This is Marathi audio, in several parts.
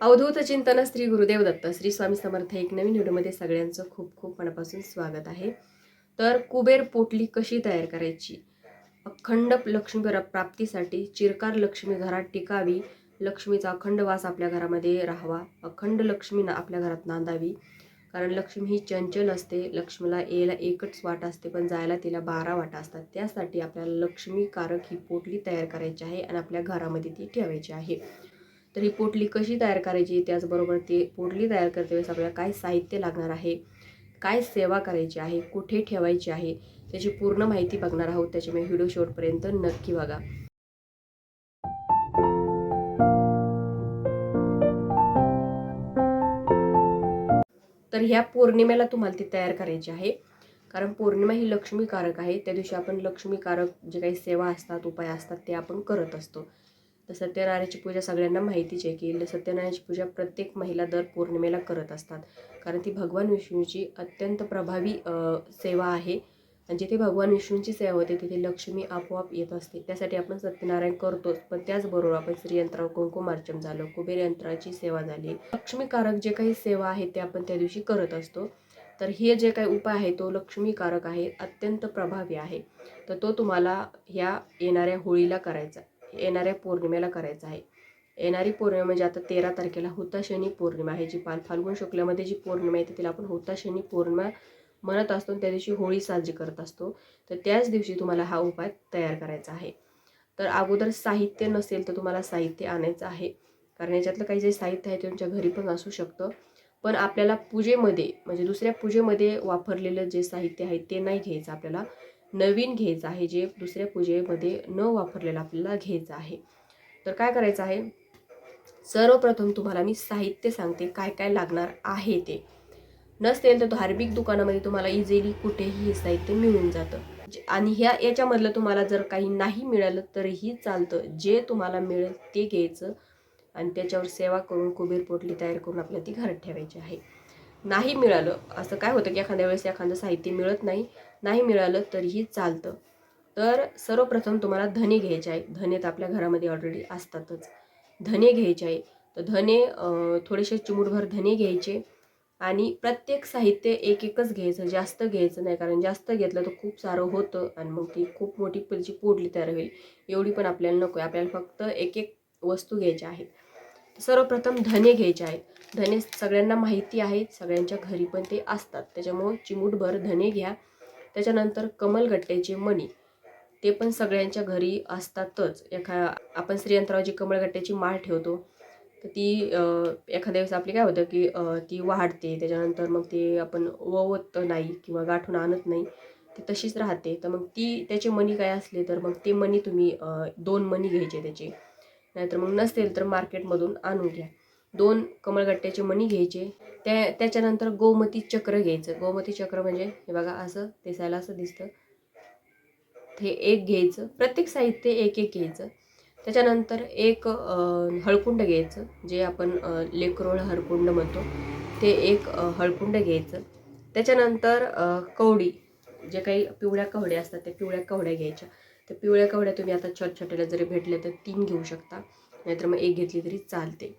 अवधूत चिंतन श्री गुरुदेव दत्त. श्री स्वामी समर्थ एक नवीन व्हिडिओमध्ये सगळ्यांचं खूप खूप मनापासून स्वागत आहे. तर कुबेर पोटली कशी तयार करायची? अखंड लक्ष्मी प्राप्तीसाठी चिरकार लक्ष्मी घरात टिकावी लक्ष्मीचा अखंड वास आपल्या घरामध्ये राहावा अखंड लक्ष्मी ना आपल्या घरात नांदावी. कारण लक्ष्मी ही चंचल असते लक्ष्मीला यायला एकच वाट असते पण जायला तिला बारा वाटा असतात. त्यासाठी आपल्याला लक्ष्मीकारक ही पोटली तयार करायची आहे आणि आपल्या घरामध्ये ती ठेवायची आहे. तर ही पोटली कशी तयार करायची? त्याचबरोबर ती पोटली तयार करते वेळेस आपल्याला काय साहित्य लागणार आहे? काय सेवा करायची आहे? कुठे ठेवायची आहे? त्याची पूर्ण माहिती बघणार आहोत. त्याच्यामुळे व्हिडिओ शेवटपर्यंत नक्की बघा. तर ह्या पौर्णिमेला तुम्हाला ती तयार करायची आहे. कारण पौर्णिमा ही लक्ष्मीकारक आहे. त्या दिवशी आपण लक्ष्मीकारक जे काही सेवा असतात उपाय असतात ते आपण करत असतो. तर सत्यनारायणाची पूजा सगळ्यांना माहितीच आहे की सत्यनारायणाची पूजा प्रत्येक महिला दर पौर्णिमेला करत असतात. कारण ती भगवान विष्णूची अत्यंत प्रभावी सेवा आहे. आणि जिथे भगवान विष्णूंची सेवा होते तिथे लक्ष्मी आपोआप येत असते. त्यासाठी आपण सत्यनारायण करतोच. पण त्याचबरोबर आपण श्रीयंत्रावर कुंकुमार्चन झालं कुबेर यंत्राची सेवा झाली. लक्ष्मीकारक जे काही सेवा आहे ते आपण त्या दिवशी करत असतो. तर हे जे काही उपाय आहे तो लक्ष्मीकारक आहे अत्यंत प्रभावी आहे. तर तो तुम्हाला ह्या येणाऱ्या होळीला करायचा येणाऱ्या पौर्णिमेला करायचं आहे. येणारी पौर्णिमा म्हणजे आता तेरा तारखेला हुताशनी पौर्णिमा आहे जी पाल फाल्गुन शुक्लामध्ये जी पौर्णिमा येते तिला आपण हुताशनी पौर्णिमा म्हणत असतो आणि त्या दिवशी होळी साजरी करत असतो. तर त्याच दिवशी तुम्हाला हा उपाय तयार करायचा आहे. तर अगोदर साहित्य नसेल तर तुम्हाला साहित्य आणायचं आहे. कारण याच्यातलं काही जे साहित्य आहे ते तुमच्या घरी पण असू शकतं. पण आपल्याला पूजेमध्ये म्हणजे दुसऱ्या पूजेमध्ये वापरलेलं जे साहित्य आहे ते नाही घ्यायचं आपल्याला. नवीन घ्यायचं आहे जे दुसऱ्या पूजेमध्ये न वापरलेलं आपल्याला घ्यायचं आहे. तर काय करायचं आहे? सर्वप्रथम तुम्हाला मी साहित्य सांगते काय काय लागणार आहे ते. नसेल तर धार्मिक दुकानामध्ये तुम्हाला इझिली कुठेही हे साहित्य मिळून जातं. जे- आणि ह्या याच्यामधलं तुम्हाला जर काही नाही मिळालं तरीही चालतं. जे तुम्हाला मिळेल ते घ्यायचं. आणि त्याच्यावर सेवा करून कुबेर पोटली तयार करून आपल्याला ती घरात ठेवायची आहे. नाही मिळालं. असं काय होतं की एखाद्या वेळेस एखादं साहित्य मिळत नाही नाही मिळालं तरीही चालतं. तर सर्वप्रथम तुम्हाला धने घ्यायचे आहे. धने तर आपल्या घरामध्ये ऑलरेडी असतातच. धने घ्यायचे आहे. तर धने थोडेसे चिमूटभर धने घ्यायचे आणि प्रत्येक साहित्य एक एकच घ्यायचं जास्त घ्यायचं नाही. कारण जास्त घेतलं तर खूप सारं होतं आणि मग ती खूप मोठी पुढची पोडली तयार होईल. एवढी पण आपल्याला नको आहे. आपल्याला फक्त एक एक वस्तू घ्यायच्या आहेत. सर्वप्रथम धने घ्यायचे आहेत. धने सगळ्यांना माहिती आहेत सगळ्यांच्या घरी पण ते असतात. त्याच्यामुळं चिमूटभर धने घ्या. त्याच्यानंतर कमलगट्ट्याचे मणी ते पण सगळ्यांच्या घरी असतातच. एखा आपण श्रीयंत्रावरची कमळगट्ट्याची माळ ठेवतो. तर ती एखाद्या वेळेस आपली काय होतं की ती वाढते. त्याच्यानंतर मग ते आपण ववत नाही किंवा गाठून आणत नाही. ती तशीच राहते. तर मग ती त्याचे मणी काय असले तर मग ते मणी तुम्ही दोन मणी घ्यायचे त्याचे. नाहीतर मग नसेल तर मार्केटमधून आणून घ्या. दोन कमळगट्ट्याचे मणी घ्यायचे. त्या त्याच्यानंतर गोमती चक्र घ्यायचं. गोमती चक्र म्हणजे हे बघा असं दिसायला असं दिसतं. हे एक घ्यायचं. प्रत्येक साहित्य एक एक घ्यायचं. त्याच्यानंतर एक हळकुंड घ्यायचं जे आपण लेकरोळ हळकुंड म्हणतो. ते एक हळकुंड घ्यायचं. त्याच्यानंतर कवडी जे काही पिवळ्या कवड्या असतात त्या पिवळ्या कवड्या घ्यायच्या. तर पिवळ्या कवड्या तुम्ही आता छटछट्याला जरी भेटल्या तर तीन घेऊ शकता. नाहीतर मग एक घेतली तरी चालते.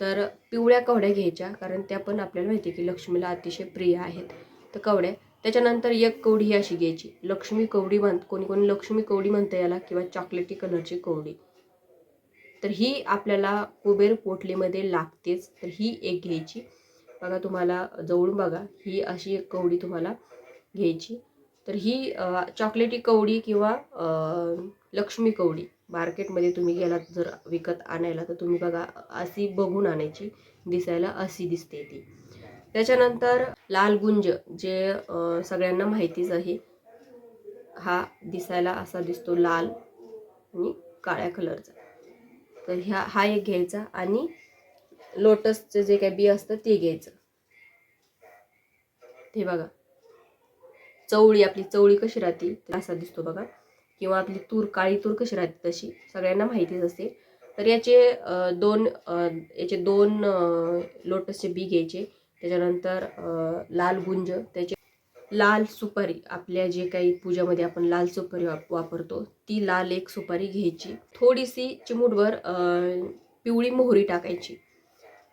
तर पिवळ्या कवड्या घ्यायच्या कारण त्या पण आपल्याला माहिती आहे की लक्ष्मीला अतिशय प्रिय आहेत. तर कवड्या त्याच्यानंतर एक कवडी ही अशी घ्यायची. लक्ष्मी कवडी म्हण कोणी कोणी लक्ष्मी कवडी म्हणतं याला किंवा चॉकलेटी कलरची कवडी. तर ही आपल्याला कुबेर पोटलीमध्ये लागतेच. तर ही एक घ्यायची. बघा तुम्हाला जवळून बघा ही अशी एक कवडी तुम्हाला घ्यायची. तर ही चॉकलेटी कवडी किंवा लक्ष्मी कवडी मार्केटमध्ये तुम्ही गेलात जर विकत आणायला तर तुम्ही बघा अशी बघून आणायची दिसायला अशी दिसते ती. त्याच्यानंतर लाल गुंज जे सगळ्यांना माहितीच आहे हा दिसायला असा दिसतो लाल आणि काळ्या कलरचा तर ह्या हा एक घ्यायचा आणि लोटसचं जे काही बी असतं ते घ्यायचं. ते बघा. चवळी आपली चवळी कशी राहते असा दिसतो बघा. किंवा आपली तूर काळी तूर कशी राहते तशी सगळ्यांना माहितीच असते. तर याचे दोन याचे दोन लोटसचे बी घ्यायचे. त्याच्यानंतर लाल गुंज त्याचे लाल सुपारी आपल्या जे काही पूजामध्ये आपण लाल सुपारी वाप- वापरतो ती लाल एक सुपारी घ्यायची. थोडीशी चिमूटभर पिवळी मोहरी टाकायची.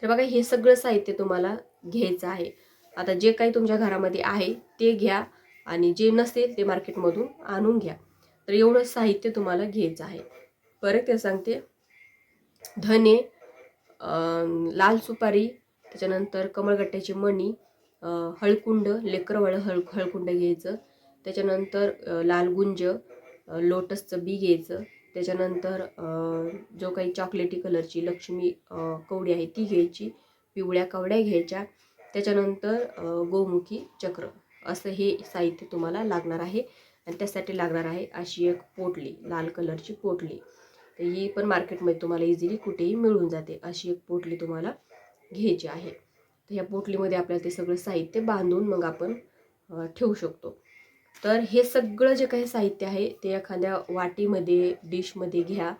तर बघा हे सगळं साहित्य तुम्हाला घ्यायचं आहे. आता जे काही तुमच्या घरामध्ये आहे ते घ्या. आणि जे नसेल ते मार्केटमधून आणून घ्या. तर एवढं साहित्य तुम्हाला घ्यायचं आहे. परत ते सांगते. धने लाल सुपारी त्याच्यानंतर कमळगट्ट्याची मणी हळकुंड लेकरवाळं हळ हळकुंड घ्यायचं. त्याच्यानंतर लालगुंज लाल गुंज लोटसचं बी घ्यायचं. त्याच्यानंतर जो काही चॉकलेटी कलरची लक्ष्मी कवडी आहे ती घ्यायची. पिवळ्या कवड्या घ्यायच्या. त्याच्यानंतर गोमुखी चक्र. असं हे साहित्य तुम्हाला लागणार आहे. आणि त्यासाठी लागणार आहे अशी एक पोटली लाल कलरची पोटली. तर ही पण मार्केटमध्ये तुम्हाला इझिली कुठेही मिळून जाते अशी एक पोटली तुम्हाला घ्यायची आहे. तर ह्या पोटलीमध्ये आपल्याला ते सगळं साहित्य बांधून मग आपण ठेवू शकतो. तर हे सगळं जे काही साहित्य आहे ते एखाद्या वाटीमध्ये डिशमध्ये घ्या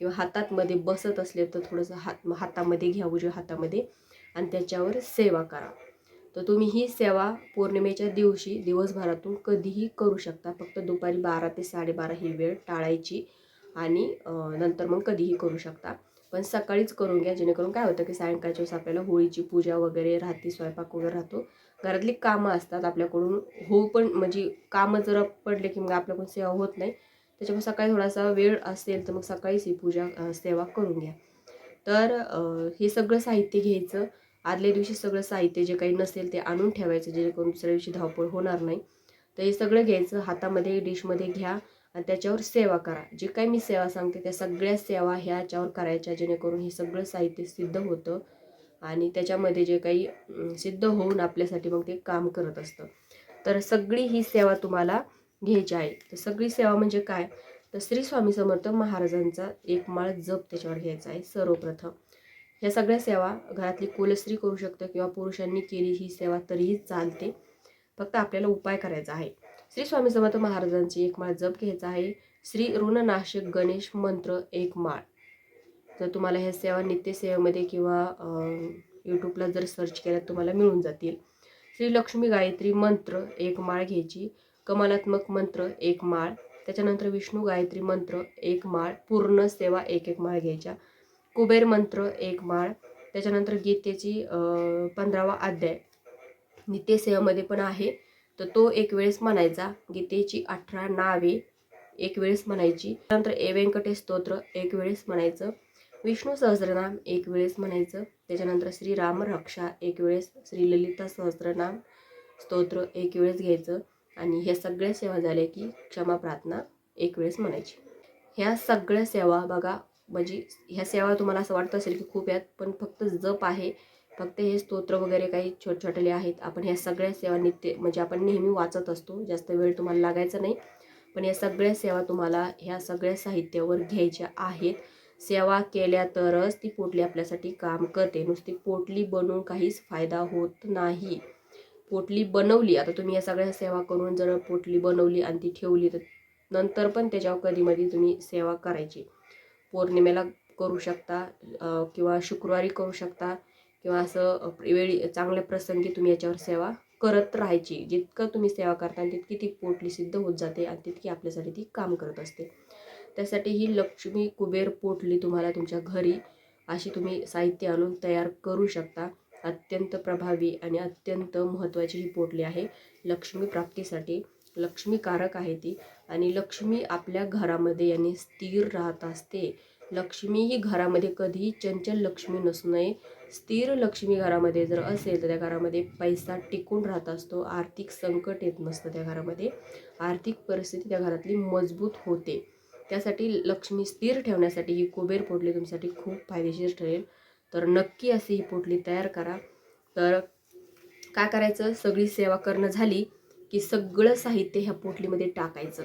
किंवा हातातमध्ये बसत असले तर थोडंसं हात हातामध्ये घ्या उजव्या हातामध्ये. आणि त्याच्यावर सेवा करा. तर तुम्ही ही सेवा पौर्णिमेच्या दिवशी दिवसभरातून कधीही करू शकता. फक्त दुपारी बारा ते साडेबारा ही वेळ टाळायची आणि नंतर मग कधीही करू शकता. पण सकाळीच करून घ्या जेणेकरून काय होतं की सायंकाळच्या वेळेस आपल्याला होळीची पूजा वगैरे राहते स्वयंपाक वगैरे राहतो. घरातली कामं असतात आपल्याकडून. हो पण म्हणजे कामं जर पडले की मग आपल्याकडून सेवा होत नाही. त्याच्यामुळे सकाळी थोडासा वेळ असेल तर मग सकाळीच ही पूजा सेवा करून घ्या. तर हे सगळं साहित्य घ्यायचं. आदल्या दिवशी सगळं साहित्य जे काही नसेल ते आणून ठेवायचं जेणेकरून दुसऱ्या दिवशी धावपळ होणार नाही. तर हे सगळं घ्यायचं हातामध्ये डिशमध्ये घ्या आणि त्याच्यावर सेवा करा. जे काही मी सेवा सांगते त्या सगळ्या सेवा ह्याच्यावर करायच्या जेणेकरून हे सगळं साहित्य सिद्ध होतं आणि त्याच्यामध्ये जे काही सिद्ध होऊन आपल्यासाठी मग ते काम करत असतं. तर सगळी ही सेवा तुम्हाला घ्यायची आहे. तर सगळी सेवा म्हणजे काय? तर श्री स्वामी समर्थ महाराजांचा एक माळ जप त्याच्यावर घ्यायचा आहे सर्वप्रथम. ह्या सगळ्या सेवा घरातली कुलस्त्री करू शकतं किंवा पुरुषांनी केली ही सेवा तरीही चालते. फक्त आपल्याला उपाय करायचा आहे. श्री स्वामी समर्थ महाराजांची एक माळ जप घ्यायचा आहे. श्री ऋणनाशक गणेश मंत्र एक माळ. तर तुम्हाला ह्या सेवा नित्यसेवेमध्ये किंवा यूट्यूबला जर सर्च केल्या तुम्हाला मिळून जातील. श्री लक्ष्मी गायत्री मंत्र एक माळ घ्यायची. कमलात्मक मंत्र एक माळ. त्याच्यानंतर विष्णू गायत्री मंत्र एक माळ. पूर्ण सेवा एक एक माळ घ्यायच्या. कुबेर मंत्र एक माळ त्याच्यानंतर गीतेची पंधरावा अध्याय. नित्यसेवामध्ये पण आहे. तर तो एक वेळेस म्हणायचा. गीतेची अठरा नावे एक वेळेस म्हणायची. त्यानंतर ए व्यंकटेश स्तोत्र एक वेळेस म्हणायचं. विष्णू सहस्रनाम एक वेळेस म्हणायचं. त्याच्यानंतर श्री राम रक्षा एक वेळेस श्री ललिता सहस्रनाम स्तोत्र एक वेळेस घ्यायचं. आणि ह्या सगळ्या सेवा झाल्या की क्षमा प्रार्थना एक वेळेस म्हणायची. ह्या सगळ्या सेवा बघा म्हणजे ह्या सेवा तुम्हाला असं वाटत असेल की खूप आहेत पण फक्त जप आहे. फक्त हे स्तोत्र वगैरे काही छोट छोटले आहेत. आपण ह्या सगळ्या सेवा नित्य म्हणजे आपण नेहमी वाचत असतो. जास्त वेळ तुम्हाला लागायचा नाही. पण या सगळ्या सेवा तुम्हाला ह्या सगळ्या साहित्यावर घ्यायच्या आहेत. सेवा केल्या तरच ती पोटली आपल्यासाठी काम करते. नुसती पोटली बनवून काहीच फायदा होत नाही. पोटली बनवली आता तुम्ही या सगळ्या सेवा करून जर पोटली बनवली आणि ती ठेवली तर नंतर पण त्याच्यावर कधीमधी तुम्ही सेवा करायची. पौर्णिमेला करू शकता किंवा शुक्रवारी करू शकता किंवा असं वेळी चांगल्या प्रसंगी तुम्ही याच्यावर सेवा करत राहायची. जितकं तुम्ही सेवा करता तितकी ती पोटली सिद्ध होत जाते आणि तितकी आपल्यासाठी ती काम करत असते. त्यासाठी ही लक्ष्मी कुबेर पोटली तुम्हाला तुमच्या घरी अशी तुम्ही साहित्य आणून तयार करू शकता. अत्यंत प्रभावी आणि अत्यंत महत्त्वाची ही पोटली आहे. लक्ष्मी प्राप्तीसाठी लक्ष्मीकारक आहे ती. आणि लक्ष्मी आपल्या घरामध्ये यांनी स्थिर राहत असते. लक्ष्मी ही घरामध्ये कधीही चंचल लक्ष्मी नसू नये. स्थिर लक्ष्मी घरामध्ये जर असेल तर त्या घरामध्ये पैसा टिकून राहत असतो. आर्थिक संकट येत नसतं त्या घरामध्ये. आर्थिक परिस्थिती त्या घरातली मजबूत होते. त्यासाठी लक्ष्मी स्थिर ठेवण्यासाठी ही कुबेर पोटली तुमच्यासाठी खूप फायदेशीर ठरेल. तर नक्की अशी ही पोटली तयार करा. तर काय करायचं? सगळी सेवा करणं झाली की सगळं साहित्य ह्या पोटलीमध्ये टाकायचं.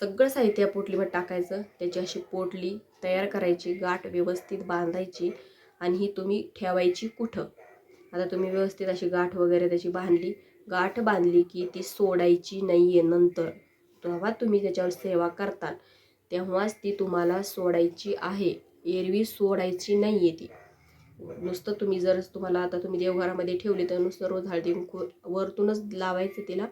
सगळं साहित्य या पोटलीमध्ये टाकायचं. त्याची अशी पोटली तयार करायची गाठ व्यवस्थित बांधायची आणि ही तुम्ही ठेवायची कुठं. आता तुम्ही व्यवस्थित अशी गाठ वगैरे त्याची बांधली. गाठ बांधली की ती सोडायची नाही आहे नंतर. तेव्हा तुम्ही त्याच्यावर सेवा करताल. तेव्हाच ती तुम्हाला सोडायची आहे. एरवी सोडायची नाही आहे ती. नुसतं तुम्ही जर तुम्हाला आता तुम्ही देवघरामध्ये ठेवली तर नुसतं रोज हळदी वरतूनच लावायचं तिला.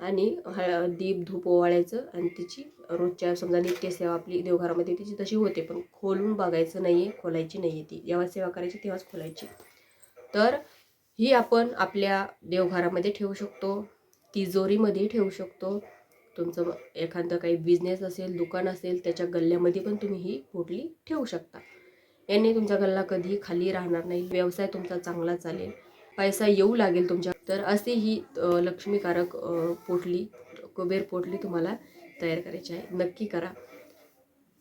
आणि हळ दीप धूप ओवाळायचं आणि तिची रोजच्या समजा नित्यसेवा आपली देवघरामध्ये तिची तशी होते पण खोलून बघायचं नाही आहे खोलायची नाही आहे ती. जेव्हा सेवा करायची तेव्हाच खोलायची. तर ही आपण आपल्या देवघरामध्ये ठेवू शकतो तिजोरीमध्ये ठेवू शकतो. तुमचं एखादं काही बिझनेस असेल दुकान असेल त्याच्या गल्ल्यामध्ये पण तुम्ही ही पोटली ठेवू शकता. याने तुमचा गल्ला कधी खाली राहणार नाही व्यवसाय तुमचा चांगला चालेल. पैसा येऊ लागेल तुमच्या. तर असे ही लक्ष्मीकारक पोटली कुबेर पोटली तुम्हाला तयार करायची आहे. नक्की करा.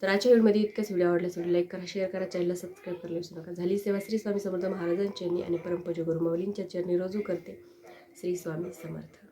तर आजच्या व्हिडिओमध्ये इतकंच. व्हिडिओ आवडल्यास व्हिडिओ लाईक करा शेअर करा चॅनलला सबस्क्राईब करायला विसरू नका. झाली सेवा श्री स्वामी समर्थ महाराजांची आणि परमपूज्य गुरुमाऊलींच्या चरणी रोजू करते. श्री स्वामी समर्थ.